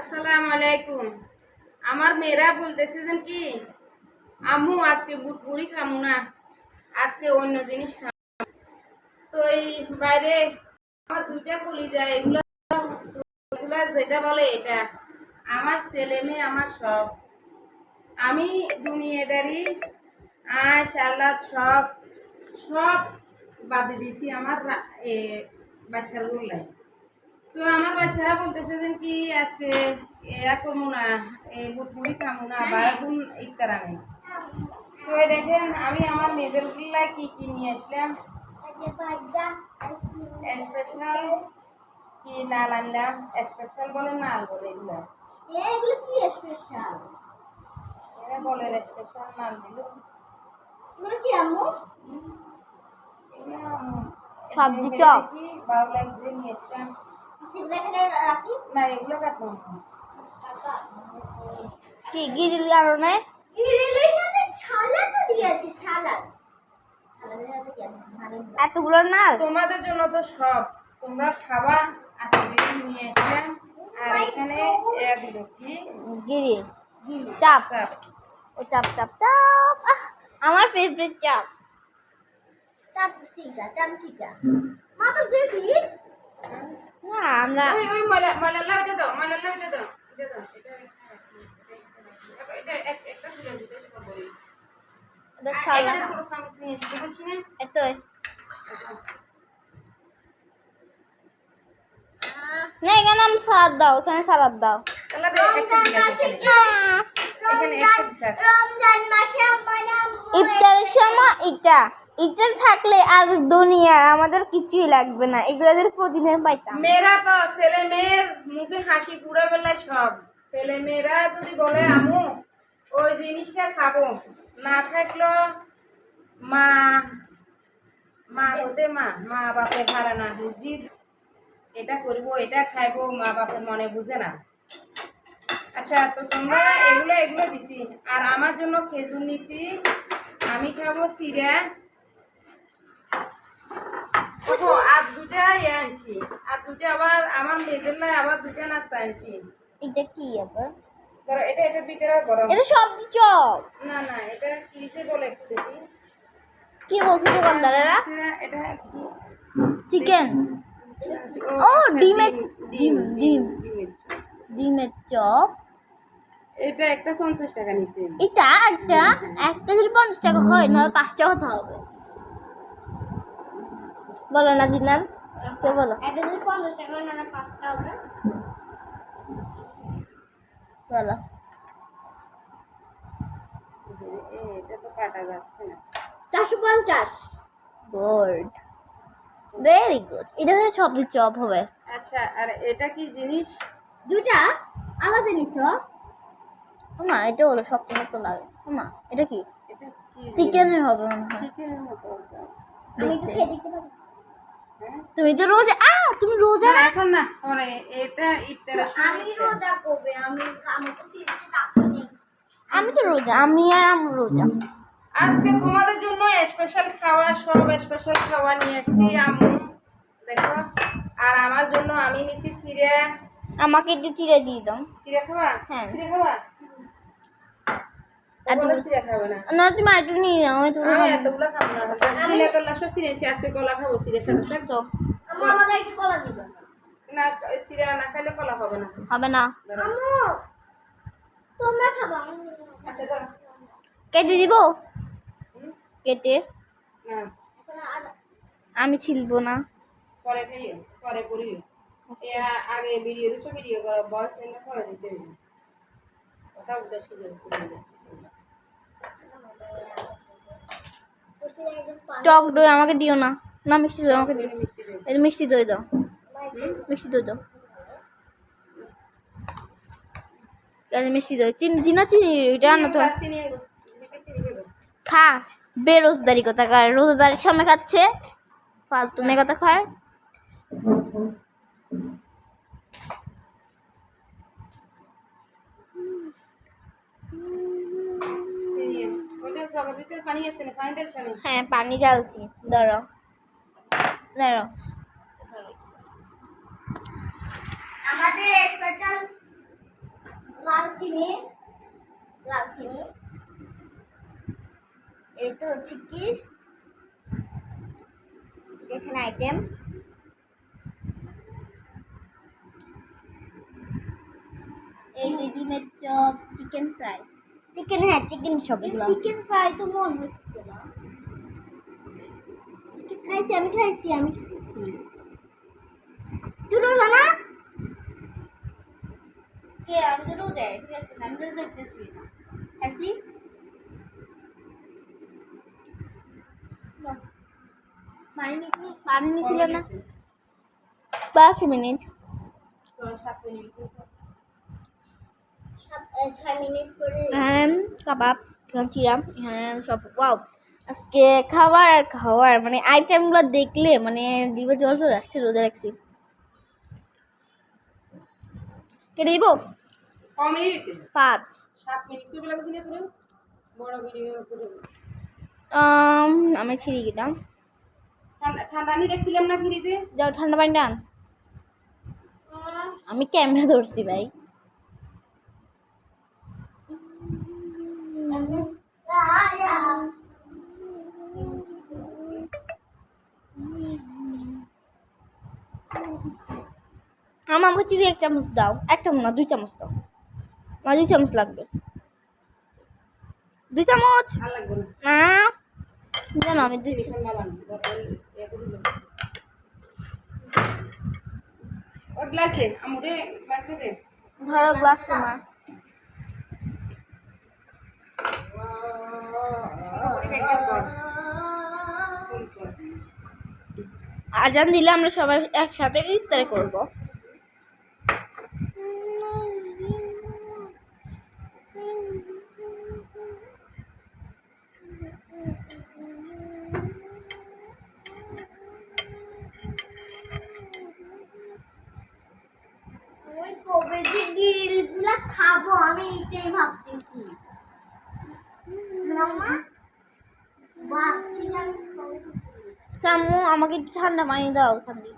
আসসালামু আলাইকুম। আমার মেয়েরা বলতেছিলেন কি, আম্মু আজকে বুট পুরি খামু না, আজকে অন্য জিনিস খাব তো এই বাইরে আমার দুইটা কলি যায়, এগুলো যেটা বলে এটা। আমার ছেলে মেয়ে, আমার সব। আমি দুনিয়াদারি আয় সালাদ সব সব বাদে দিয়েছি আমার বাচ্চার গোল্লায় তো আমার বাচ্চারা বলতেছে যে কি আজকে এরা করব না এই বুটমুড়ি খামো না বা এখন ইফতারা নেই তো এই দেখেন আমি আমার মেয়েদেরগুলা কি কি নিয়ে আসলাম? স্পেশাল কি নাল আনলাম? স্পেশাল বলে নাল বলে এগুলা। এগুলো কি স্পেশাল এরা বলে স্পেশাল নাল দিল। এগুলো কি আম্মু? সবজি চপ। ভালো লাগছে নিয়ে আসলাম। না না। কি গিরিল কারণে গ্রিলের সাথে ছালা তো দিয়েছি ছালা। এতগুলো নাল? তোমাদের জন্য তো সব। তোমরা খাবা আজকে নিয়ে আসলাম। আর এখানে এরা দিল গিরি। চাপ। চাপ। ও চাপ চাপ চাপ। আহ, আমার ফেভারিট চাপ। চাপ চিকা চাপ চিকা মাত্র দুই পিস না আমরা এখানে আমি সালাদ দাও এখানে সালাদ দাও। ইফতারের সময় এটা। ইফতার থাকলে আর দুনিয়া, আমাদের কিছুই লাগবে না। এগুলো প্রতিদিন পাইতাম। মেয়েরা তো, ছেলে মেয়ের মুখে হাসি পুরো বেলায় সব। ছেলে মেয়েরা যদি বলে, আমু, ওই জিনিসটা খাব। না থাকল মা মা হতে মা মা বাপের হারা না বুঝি এটা করব, এটা খাইবো। মা বাপের মনে বুঝে না। আচ্ছা তো তোমরা এগুলো এগুলো দিছি। আর আমার জন্য খেজুর নিছি। আমি খাব সিরা। আর দুটা ইয়ে আনছি। আর দুটা আবার আমার মেয়েদের লাই আবার দুটা নাস্তা আনছি। এটা কি আবার? ধরো এটা এটা ভিতরে গরম। এটা সবজি চপ না না এটা কিসে বলে একটু কি বলছে দোকানদারেরা? এটা- এটা চিকেন ও, আচ্ছা, ডিমের- ডিম ডিম, ডিম। ডিমের ডিমের চপ। এটা একটা পঞ্চাশ টাকা নিছে। এটা একটা? একটা যদি পঞ্চাশ টাকা হয় নয় পাঁচ টাকা হতে হবে। বলো না জিনাল কে বলো। বলো এটা তো কাটা যাচ্ছে না চারশো পঞ্চাশ। গুড ভেরি গুড এটা চপ হবে। আচ্ছা আর এটা কি জিনিস? দুইটা। আলাদা নিছ? এটা হলো লাগে। মা এটা কি? চিকেনের হবে মনে হয়। চিকেনের মতো আমি একটু খেয়ে দেখতে পারি। হ্যাঁ? তুমি তো রোজা আ তুমি রোজা না, এখন না পরে এটা ইফতারের সময় আমি। রোজা কবে আমি কাছে টাকা নেই আমি তো রোজা আমি আর আমি রোজা। আজকে তোমাদের জন্য স্পেশাল খাওয়া সব স্পেশাল খাওয়া নিয়ে আসছি আম্মু। দেখো আর আমার জন্য আমি নিছি সিরা আমাকে একটু চিড়ে দিয়ে দাও। সিরা খাওয়া হ্যাঁ। সিরা খাওয়া এত- এতগুলো সিরা খাবে না। না তুমি একটু নিয়ে নাও আমি তো আমি এতগুলো খাব না। সিরা তো লাস্ট সিরেছি আজকে কলা খাব সিরের সাথে সাথে। তো আম্মু আমাকে একটা কলা দিবে। না সিরা না খাইলে কলা হবে না। হবে না। আম্মু তোমরা খাবা আচ্ছা ধরো। কেটে দিব? কেটে? আমি ছিলবো না। পরে খাইয়ে পরে করি এ আগে ভিডিও দিচ্ছ ভিডিও করো বয়স এনে পরে দিতে হবে। কথা উদ্দেশ্য করে বলছি একদম পানি টক দই আমাকে দিও না। না, মিষ্টি দই আমাকে দিও। এটা মিষ্টি দই দাও। মিষ্টি দই দাও। তাহলে মিষ্টি দই। চিনি চিনা চিনি, এটা আনো তো। খা বেরোজদারি কথা কার রোজাদারির সময় খাচ্ছে। ফালতু মেয়ে কথা খায় ভিতরে পানি আছে না? পানি ঢালছে না হ্যাঁ পানি ঢালছি। ধরো। ধরো। আমাদের স্পেশাল লাল চিনি লাল চিনি। এই তো হচ্ছে কি? দেখেন আইটেম এই যে ডিমের চপ চিকেন ফ্রাই চিকেন হ্যাঁ চিকেন সব এগুলো চিকেন ফ্রাই তো মন হচ্ছে না। খাইছি আমি খাইছি আমি খাইছি। তুই রোজা না? কে আমি তো রোজায় ঠিক আছে আমি তো দেখতেছি খাইছি? পানি নিছি পানি নিছিল না? পাঁচ মিনিট। সাত মিনিট সাত- এ, ছয় মিনিট করে এখানে কাবাব চিরাম এখানে সব ওয়াও। আজকে খাবার আর খাওয়ার মানে আইটেমগুলো দেখলে মানে দিবে জল চলে আসছে রোজা রাখছি। কেটে দিব? মিনিট পাঁচ। সাত মিনিট করে লাগছে না তোর বড় ভিডিও করে আম, আমি ছিঁড়ি গেলাম। ঠান্ডা ঠান্ডা নিয়ে রাখছিলাম না ফ্রিজে। যাও ঠান্ডা পানি টান আমি ক্যামেরা ধরছি ভাই। আমাকে চিড়ি এক চামচ দাও এক চামচ না দুই চামচ দাও। আমার দুই চামচ লাগবে। দুই চামচ? না। জানো আমি দুই গ্লাসে আমরে গ্লাসে দে। ধরো গ্লাস তোমার। আজান দিলে আমরা সবাই একসাথে ইফতারি করব। খাব আমি এটাই ভাবতেছি। মামা? সাম্মু আমাকে একটু ঠান্ডা পানি দাও ঠান্ডি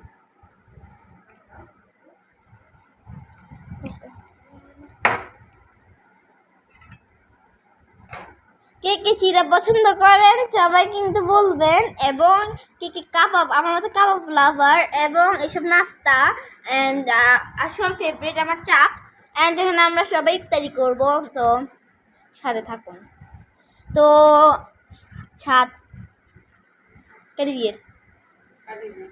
কে কে চিরা পছন্দ করেন, সবাই কিন্তু বলবেন, এবং কে কে কাবাব, আমার মতো কাবাব লাভার এবং এসব নাস্তা অ্যান্ড আসল ফেভারিট আমার চাপ অ্যান্ড এখানে আমরা সবাই ইফতারি করব, তো সাথে থাকুন। তো ছাদ কেটে দিয়ে কাটি দে